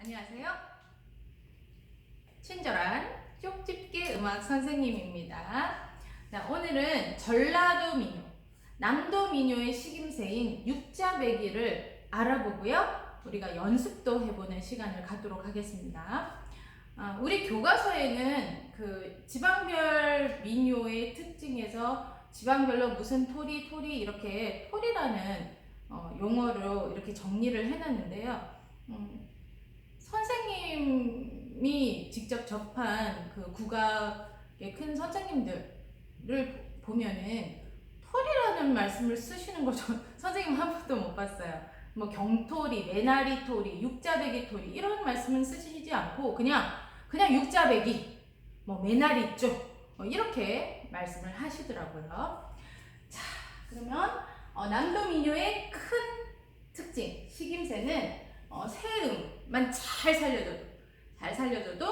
안녕하세요. 친절한 쪽집게 음악 선생님입니다. 자, 오늘은 전라도 민요, 남도 민요의 식임새인 육자배기를 알아보고요. 우리가 연습도 해보는 시간을 갖도록 하겠습니다. 아, 우리 교과서에는 그 지방별 민요의 특징에서 지방별로 무슨 토리, 토리 이렇게 토리라는 어, 용어로 이렇게 정리를 해놨는데요. 음, 선생님이 직접 접한 그 국악의 큰 선생님들을 보면은 토리라는 말씀을 쓰시는 거 저 선생님 한 번도 못 봤어요. 뭐 경토리, 메나리 토리, 육자배기 토리 이런 말씀은 쓰시지 않고 그냥 그냥 육자배기, 뭐 메나리 쪽 뭐 이렇게 말씀을 하시더라고요. 자, 그러면 어, 남도 민요의 큰 특징 식임새는 어, 세음만 잘 살려줘도 잘 살려줘도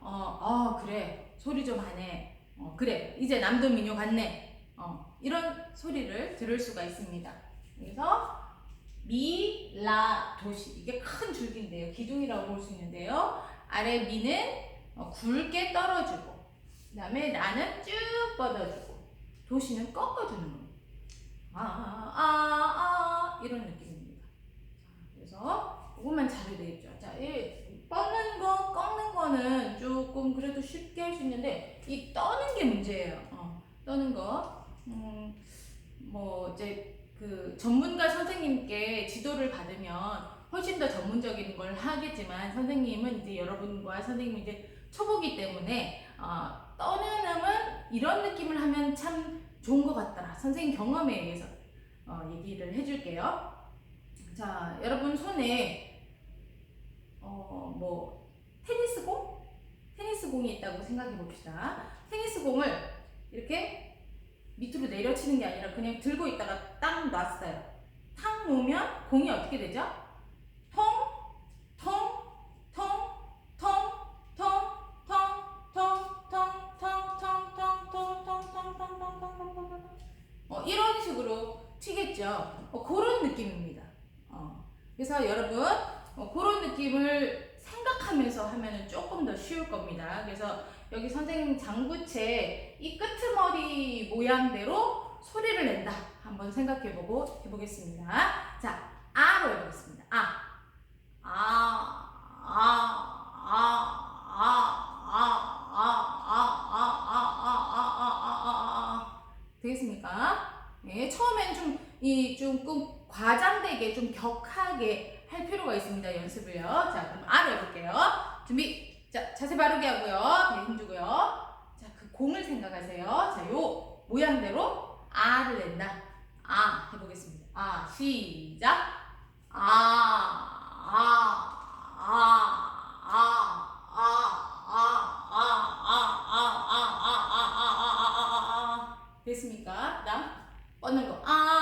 어, 어 그래. 소리 좀 하네. 어, 그래. 이제 남도 민요 같네. 어, 이런 소리를 들을 수가 있습니다. 그래서 미, 라, 도시. 이게 큰 줄기인데요. 기둥이라고 볼 수 있는데요. 아래 미는 어, 굵게 떨어주고 그 다음에 라는 쭉 뻗어주고 도시는 꺾어주는 겁니다. 아, 아, 아, 아 이런 느낌입니다. 자, 그래서 그것만 잘해야 되겠죠. 자, 꺾는 거는 조금 그래도 쉽게 할 수 있는데 이 떠는 게 문제예요. 어, 떠는 거. 음, 뭐 이제 그 전문가 선생님께 지도를 받으면 훨씬 더 전문적인 걸 하겠지만 선생님은 이제 여러분과 선생님이 이제 초보기 때문에 어, 떠는 음은 이런 느낌을 하면 참 좋은 것 같더라. 선생님 경험에 의해서 어, 얘기를 해줄게요. 자, 여러분 손에 어, 뭐 테니스 공? 테니스 공이 있다고 생각해 봅시다. 테니스 공을 이렇게 밑으로 내려치는 게 아니라 그냥 들고 있다가 딱 놨어요. 탁 놓으면 공이 어떻게 되죠? 통, 통, 통, 통, 통, 통, 통, 통, 통, 통, 통, 통, 통, 통, 통, 통, 통, 통, 통. 어, 이런 식으로 튀겠죠. 어, 그런 느낌입니다. 어, 그래서 여러분 어, 그런 느낌을 따라가면서 하면 조금 더 쉬울 겁니다. 그래서 여기 선생님 장구채 이 끄트머리 모양대로 소리를 낸다. 한번 생각해보고 해보겠습니다. 자, 아로 해보겠습니다. 아, 아, 아, 아, 아. 아, 아, 아, 아, 아, 아, 아, 아, 아, 아, 아, 되겠습니까? 네, 처음엔 좀, 이, 조금 과장되게, 좀 격하게 할 필요가 있습니다. 연습을요. 자, 그럼 아로 해볼게요. 준비. 자, 자세 바르게 하고요. 배 힘주고요. 자, 그 공을 생각하세요. 자, 요 모양대로 아를 낸다. 아 해보겠습니다. 아 시작. 아, 아, 아, 아, 아, 아, 아, 아, 아, 아, 아, 아, 아, 아, 됐습니까? 그다음 뻗는 거. 아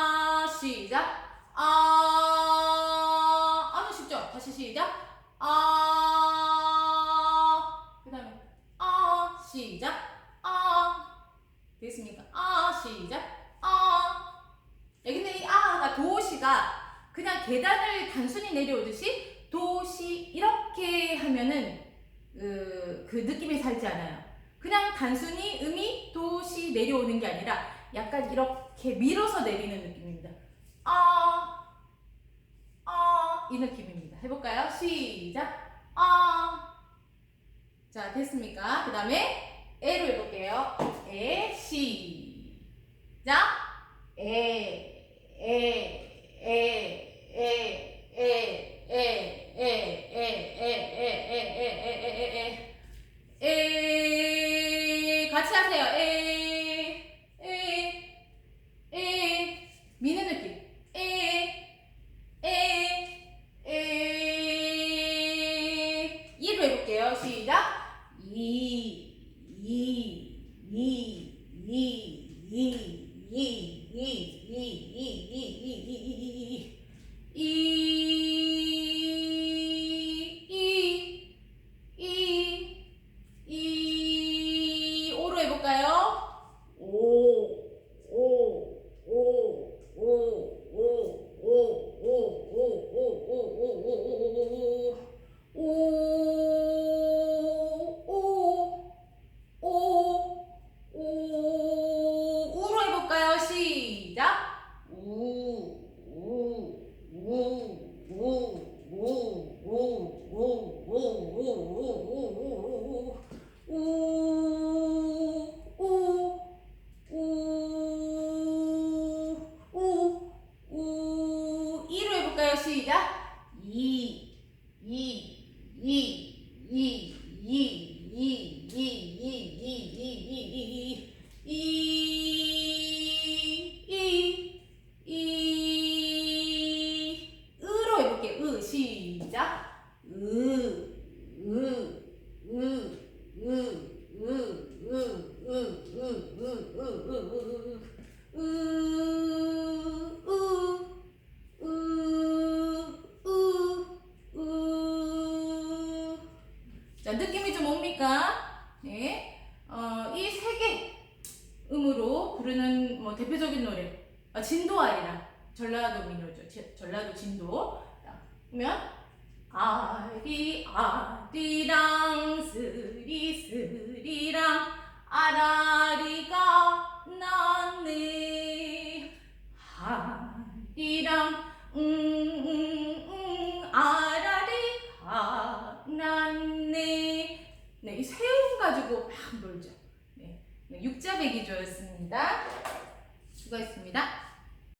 시작. 아 됐습니까? 아 시작. 아 야, 근데 이 아가 도시가 그냥 계단을 단순히 내려오듯이 도시 이렇게 하면은 그, 그 느낌이 살지 않아요. 그냥 단순히 음이 도시 내려오는 게 아니라 약간 이렇게 밀어서 내리는 느낌입니다. 아, 아, 이 느낌입니다. 해볼까요? 시작. 아. 자, 됐습니까? 그 다음에 에로 해볼게요. 에, 시작. 에, 에, 에, 에. 이, 이, 이, 이, 이, 이, 이, 이, 이, 이, 이, 이, 이, 이, 이, 이, 이, 오로 해볼까요? 오, 시작. 이, 이, 이. 좀 옵니까? 네. 어, 이세 개 음으로 부르는 뭐 대표적인 노래. 아, 진도 아리랑. 전라도 민요죠. 제- 전라도 진도. 자, 그러면 아리 아리랑 스리 스리랑 아라 수고했습니다. 수고했습니다.